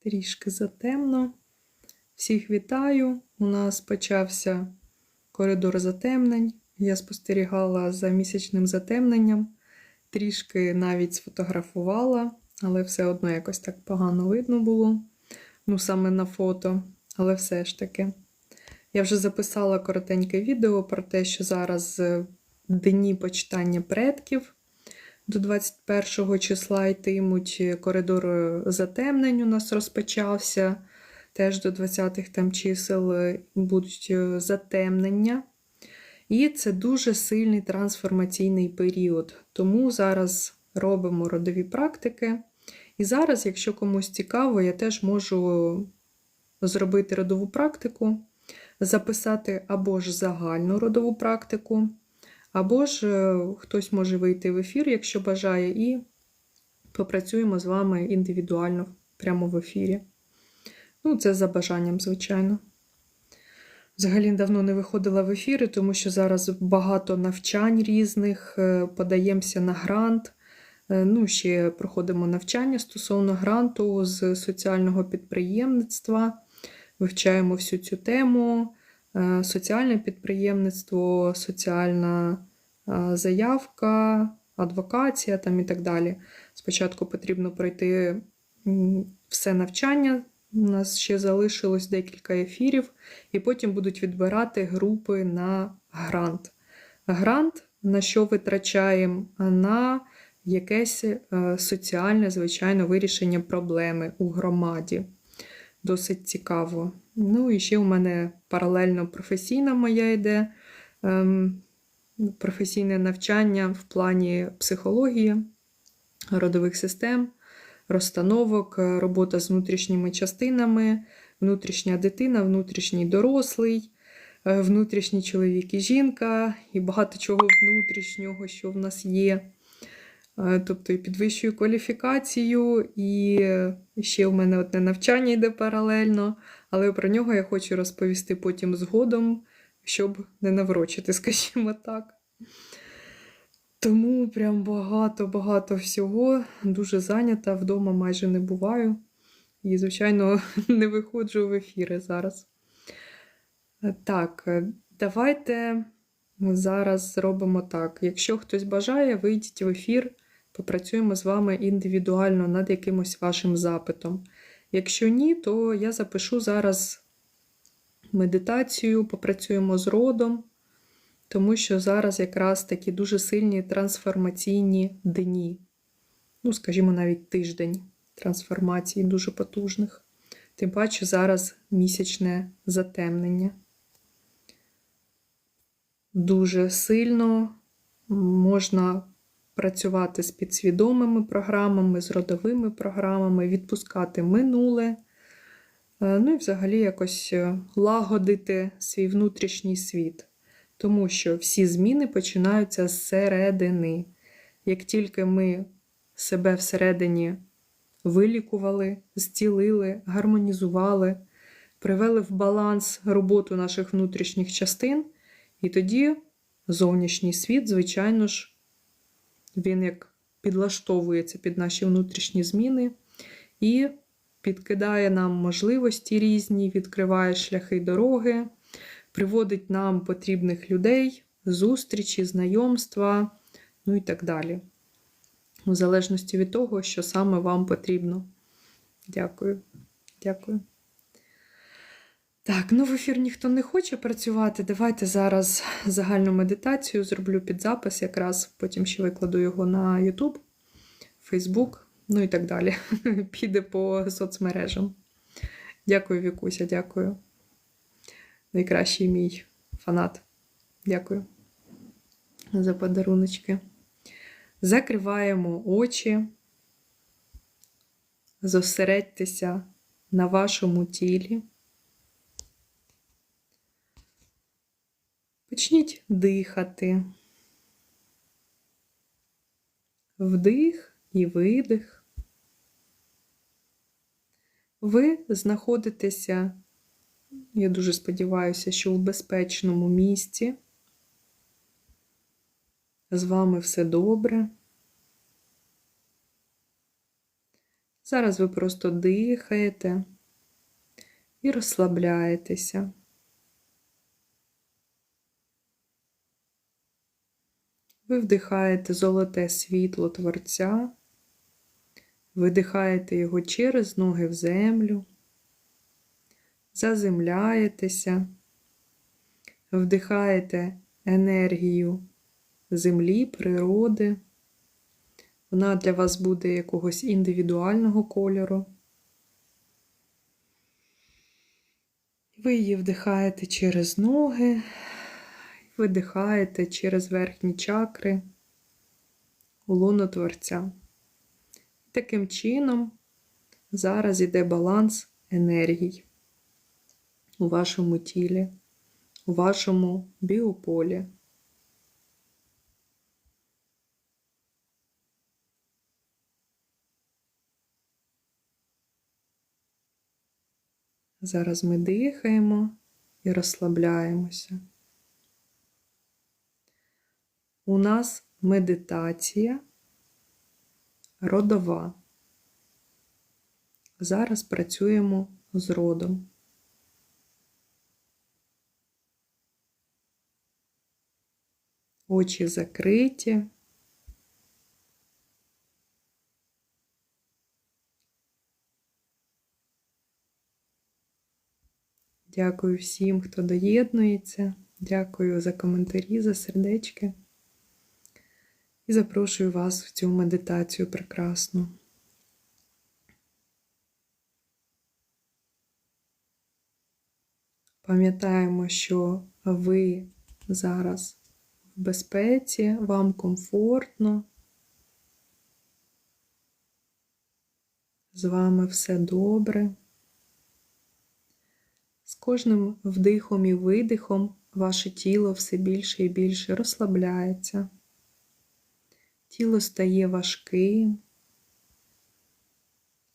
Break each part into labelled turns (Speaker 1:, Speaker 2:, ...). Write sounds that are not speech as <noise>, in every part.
Speaker 1: трішки затемно. Всіх вітаю. У нас почався коридор затемнень. Я спостерігала за місячним затемненням, трішки навіть сфотографувала, але все одно якось так погано видно було. Ну, саме на фото, але все ж таки. Я вже записала коротеньке відео про те, що зараз е, дні почитання предків до 21 числа йтимуть. Коридор е, затемнень у нас розпочався. Теж до 20-х там чисел е, будуть е, затемнення. І це дуже сильний трансформаційний період. Тому зараз робимо родові практики. І зараз, якщо комусь цікаво, я теж можу зробити родову практику, записати або ж загальну родову практику, або ж е, хтось може вийти в ефір, якщо бажає, і попрацюємо з вами індивідуально прямо в ефірі. Ну, це за бажанням, звичайно. Взагалі давно не виходила в ефіри, тому що зараз багато навчань різних, е, подаємося на грант. Е, Ну, ще проходимо навчання стосовно гранту з соціального підприємництва, вивчаємо всю цю тему. Соціальне підприємництво, соціальна заявка, адвокація там і так далі. Спочатку потрібно пройти все навчання. У нас ще залишилось декілька ефірів, і потім будуть відбирати групи на грант. Грант на що витрачаємо? На якесь е, соціальне, звичайно, вирішення проблеми у громаді. Досить цікаво. Ну, і ще у мене паралельно професійна моя йде ем, професійне навчання в плані психології, родових систем, розстановок, е, робота з внутрішніми частинами, внутрішня дитина, внутрішній дорослий, е, внутрішній чоловік і жінка, і багато чого внутрішнього, що в нас є. Е, Тобто і підвищую кваліфікацію, і ще в мене одне навчання йде паралельно, але про нього я хочу розповісти потім згодом, щоб не наврочити, <laughs> скажімо так. Тому прям багато-багато всього. Дуже зайнята, вдома майже не буваю. І, звичайно, <laughs> не виходжу в ефіри зараз. Е, Так, е, давайте зараз зробимо так. Якщо хтось бажає, вийдіть в ефір, попрацюємо з вами індивідуально над якимось вашим запитом. Якщо ні, то я запишу зараз медитацію, попрацюємо з родом, тому що зараз якраз такі дуже сильні трансформаційні дні. Ну, скажімо, навіть тиждень трансформацій дуже потужних. Тим паче зараз місячне затемнення. Дуже сильно можна працювати з підсвідомими програмами, з родовими програмами, відпускати минуле. Е, Ну і взагалі якось е, лагодити свій внутрішній світ. Тому що всі зміни починаються зсередини. Як тільки ми себе всередині вилікували, зцілили, гармонізували, привели в баланс роботу наших внутрішніх частин, і тоді зовнішній світ, звичайно ж, він як підлаштовується під наші внутрішні зміни і підкидає нам можливості різні, відкриває шляхи дороги, приводить нам потрібних людей, зустрічі, знайомства, ну і так далі. У залежності від того, що саме вам потрібно. Дякую. Дякую. Так, ну в ефір ніхто не хоче працювати. Давайте зараз загальну медитацію зроблю під запис, якраз потім ще викладу його на YouTube, Facebook, ну і так далі. <laughs> Піде по соцмережам. Дякую, Вікуся, дякую. Найкращий мій фанат. Дякую за подаруночки. Закриваємо очі, зосередьтеся на вашому тілі. Почніть дихати. Вдих і видих. Ви знаходитеся, я дуже сподіваюся, що в безпечному місці. З вами все добре. Зараз ви просто дихаєте і розслабляєтеся. Ви вдихаєте золоте світло Творця, видихаєте його через ноги в землю, заземляєтеся, вдихаєте енергію землі, природи. Вона для вас буде якогось індивідуального кольору. Ви її вдихаєте через ноги, видихаєте через верхні чакри у луну Творця. Таким чином зараз іде баланс енергій у вашому тілі, у вашому біополі. Зараз ми дихаємо і розслабляємося. У нас медитація родова. Зараз працюємо з родом. Очі закриті. Дякую всім, хто доєднується. Дякую за коментарі, за сердечки. І запрошую вас в цю медитацію прекрасну. Пам'ятаємо, що ви зараз в безпеці, вам комфортно. З вами все добре. З кожним вдихом і видихом ваше тіло все більше і більше розслабляється. Тіло стає важким,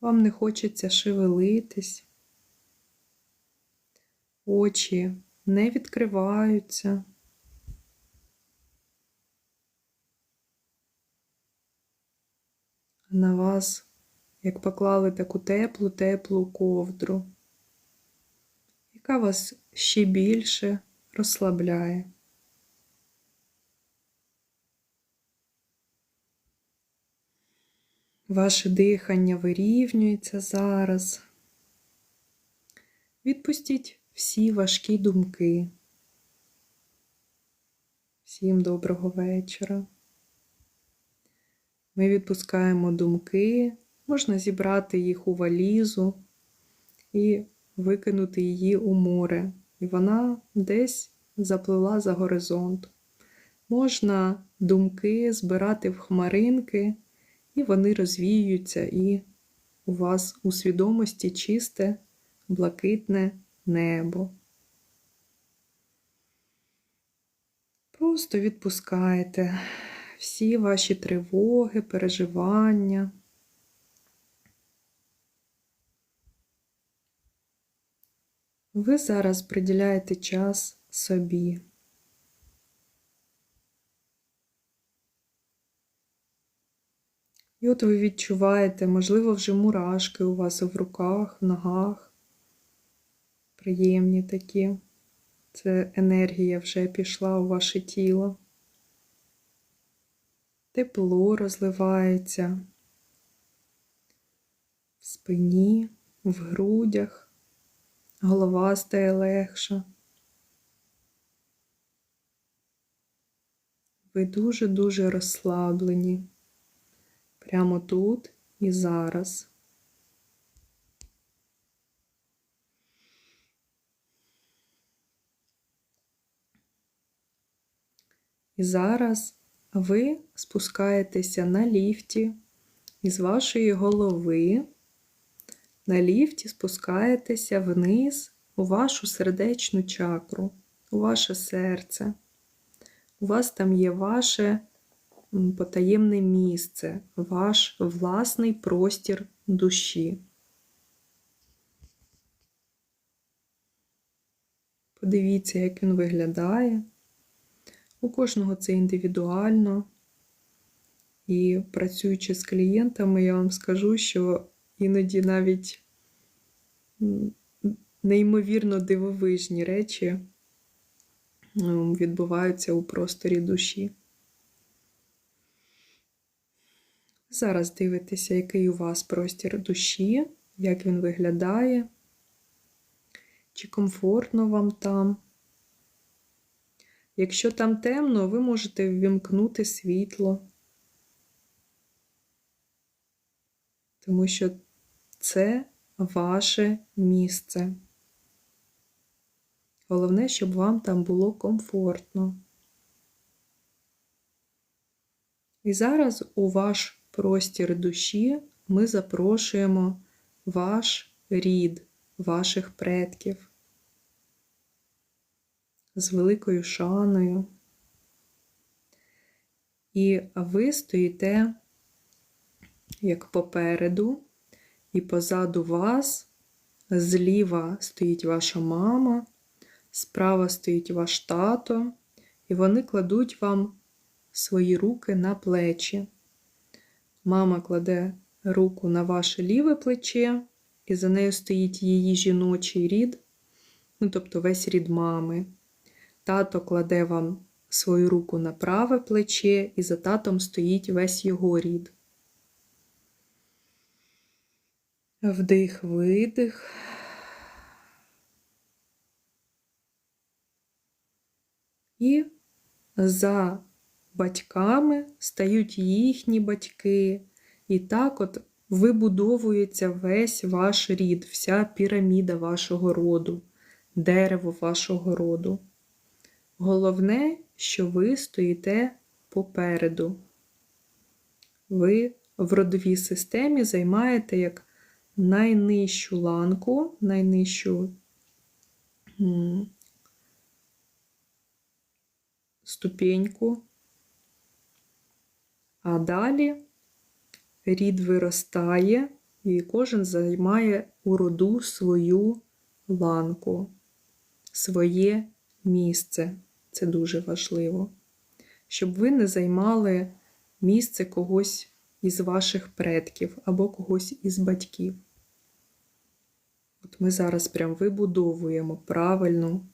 Speaker 1: вам не хочеться шевелитись, очі не відкриваються. На вас, як поклали таку теплу, теплу ковдру яка вас ще більше розслабляє. Ваше дихання вирівнюється зараз. Відпустіть всі важкі думки. Всім доброго вечора. Ми відпускаємо думки, можна зібрати їх у валізу і викинути її у море, і вона десь заплила за горизонт. Можна думки збирати в хмаринки, і вони розвіюються, і у вас у свідомості чисте, блакитне небо. Просто відпускайте всі ваші тривоги, переживання. Ви зараз приділяєте час собі. І от ви відчуваєте, можливо, вже мурашки у вас в руках, в ногах. Приємні такі. Це енергія вже пішла у ваше тіло. Тепло розливається в спині, в грудях голова стає легша. Ви дуже-дуже розслаблені прямо тут і зараз. І зараз ви спускаєтеся на ліфті із вашої голови на ліфті спускаєтеся вниз у вашу сердечну чакру, у ваше серце. У вас там є ваше потаємне місце, ваш власний простір душі. Подивіться, як він виглядає. У кожного це індивідуально. І працюючи з клієнтами, я вам скажу, що іноді навіть неймовірно дивовижні речі відбуваються у просторі душі. Зараз дивитеся, який у вас простір душі, як він виглядає, чи комфортно вам там. Якщо там темно, ви можете ввімкнути світло, тому що це ваше місце. Головне, щоб вам там було комфортно. І зараз у ваш простір душі ми запрошуємо ваш рід, ваших предків з великою шаною. І ви стоїте як попереду, і позаду вас зліва стоїть ваша мама, справа стоїть ваш тато, і вони кладуть вам свої руки на плечі. Мама кладе руку на ваше ліве плече, і за нею стоїть її жіночий рід, ну тобто весь рід мами. Тато кладе вам свою руку на праве плече, і за татом стоїть весь його рід. Вдих, видих. І за батьками стають їхні батьки. І так от вибудовується весь ваш рід, вся піраміда вашого роду, дерево вашого роду. Головне, що ви стоїте попереду. Ви в родовій системі займаєте як найнижчу ланку, найнижчу ступеньку, а далі рід виростає, і кожен займає у роду свою ланку, своє місце. Це дуже важливо. Щоб ви не займали місце когось із ваших предків або когось із батьків. От ми зараз прям вибудовуємо правильну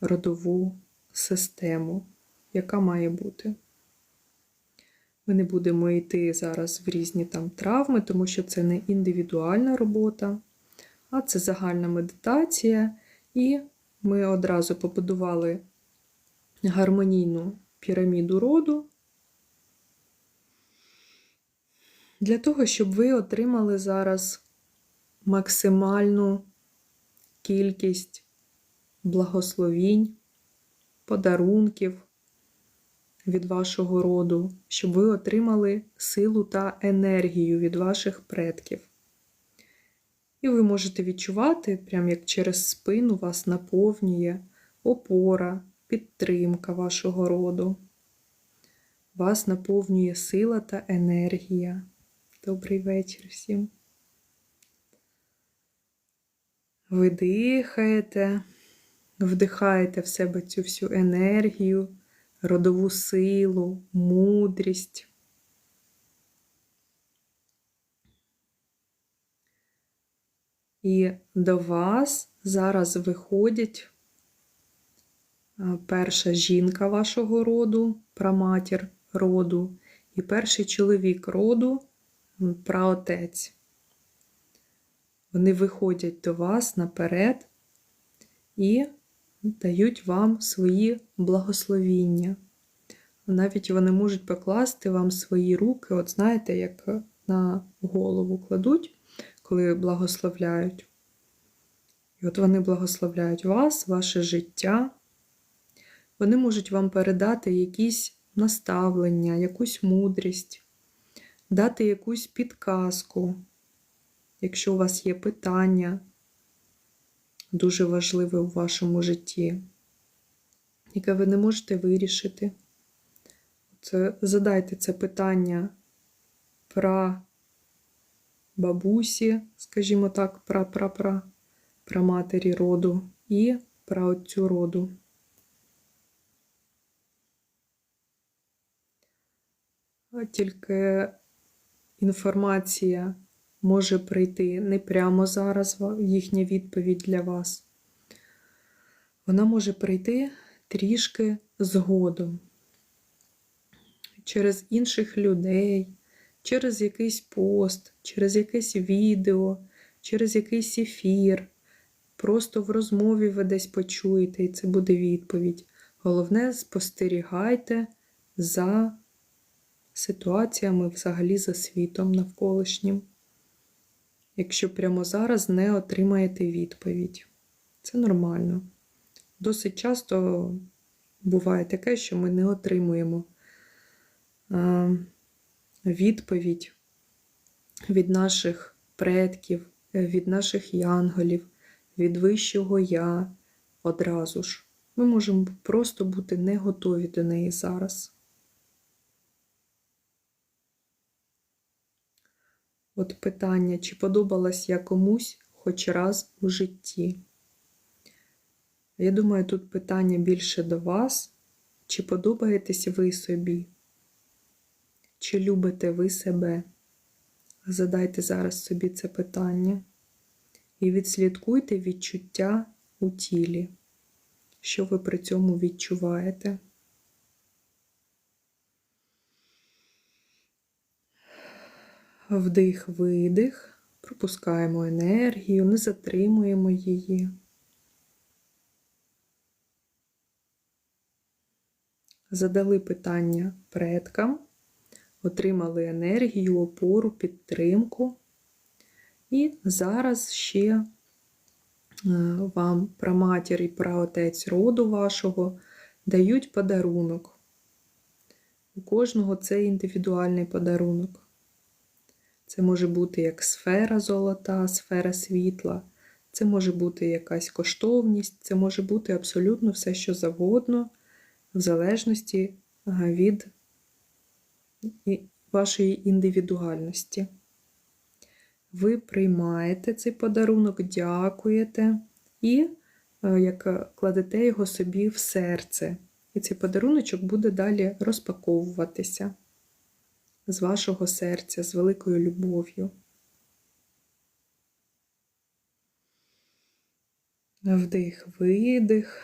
Speaker 1: родову систему, яка має бути. Ми не будемо йти зараз в різні там травми, тому що це не індивідуальна робота, а це загальна медитація, і ми одразу побудували гармонійну піраміду роду. Для того, щоб ви отримали зараз максимальну кількість благословінь, подарунків від вашого роду, щоб ви отримали силу та енергію від ваших предків. І ви можете відчувати, прям як через спину вас наповнює опора, підтримка вашого роду. Вас наповнює сила та енергія. Добрий вечір всім. Ви дихаєте, вдихаєте в себе цю всю енергію, родову силу, мудрість. І до вас зараз виходять перша жінка вашого роду, праматір роду, і перший чоловік роду, праотець. Вони виходять до вас наперед і дають вам свої благословіння. Навіть вони можуть покласти вам свої руки, от знаєте, як на голову кладуть, коли благословляють. І от вони благословляють вас, ваше життя. Вони можуть вам передати якісь наставлення, якусь мудрість, дати якусь підказку, якщо у вас є питання, дуже важливе у вашому житті, яке ви не можете вирішити. Це, задайте це питання про бабусі, скажімо так, про пра пра про матері роду і про отцю роду. Тільки інформація може прийти не прямо зараз їхня відповідь для вас. Вона може прийти трішки згодом. Через інших людей, через якийсь пост, через якесь відео, через якийсь ефір. Просто в розмові ви десь почуєте, і це буде відповідь. Головне, спостерігайте за ситуаціями взагалі за світом навколишнім. Якщо прямо зараз не отримаєте відповідь, це нормально. Досить часто буває таке, що ми не отримуємо відповідь від наших предків, від наших янголів, від вищого я одразу ж. Ми можемо просто бути не готові до неї зараз. От питання, чи подобалась я комусь хоч раз у житті? Я думаю, тут питання більше до вас. Чи подобаєтесь ви собі? Чи любите ви себе? Задайте зараз собі це питання і відслідкуйте відчуття у тілі, що ви при цьому відчуваєте. Вдих, видих, пропускаємо енергію, не затримуємо її. Задали питання предкам, отримали енергію, опору, підтримку. І зараз ще е, вам праматір і праотець роду вашого дають подарунок. У кожного це індивідуальний подарунок. Це може бути як сфера золота, сфера світла, це може бути якась коштовність, це може бути абсолютно все, що завгодно, в залежності від вашої індивідуальності. Ви приймаєте цей подарунок, дякуєте і е, як кладете його собі в серце. І цей подаруночок буде далі розпаковуватися з вашого серця, з великою любов'ю. Вдих, видих.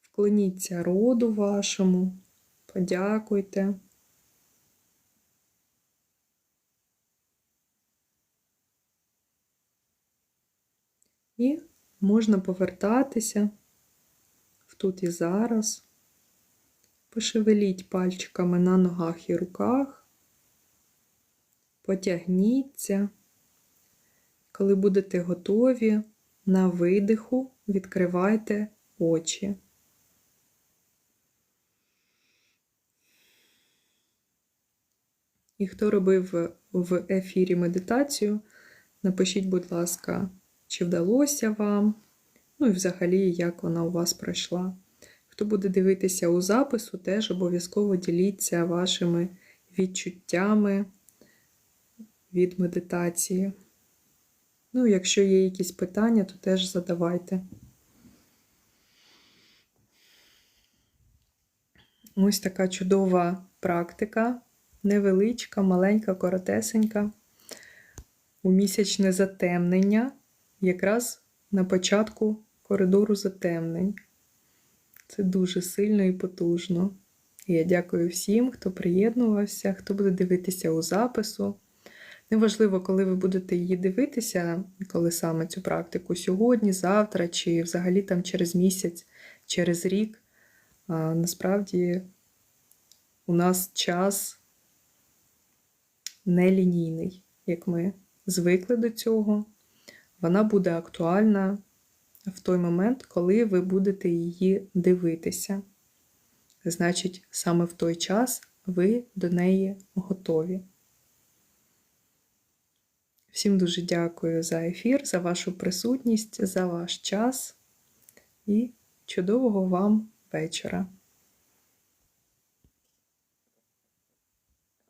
Speaker 1: Вклоніться роду вашому, подякуйте. І можна повертатися тут і зараз. Пошевеліть пальчиками на ногах і руках. Потягніться. Коли будете готові, на видиху відкривайте очі. І хто робив в ефірі медитацію, напишіть, будь ласка, чи вдалося вам, ну і взагалі, як вона у вас пройшла. Хто буде дивитися у запису, теж обов'язково діліться вашими відчуттями від медитації. Ну, якщо є якісь питання, то теж задавайте. Ось така чудова практика, невеличка, маленька, коротесенька, у місячне затемнення, якраз на початку коридору затемнень. Це дуже сильно і потужно. І я дякую всім, хто приєднувався, хто буде дивитися у запису. Неважливо, коли ви будете її дивитися, коли саме цю практику сьогодні, завтра, чи взагалі там через місяць, через рік. А, насправді у нас час нелінійний, як ми звикли до цього. Вона буде актуальна в той момент, коли ви будете її дивитися. Значить, саме в той час ви до неї готові. Всім дуже дякую за ефір, за вашу присутність, за ваш час і чудового вам вечора!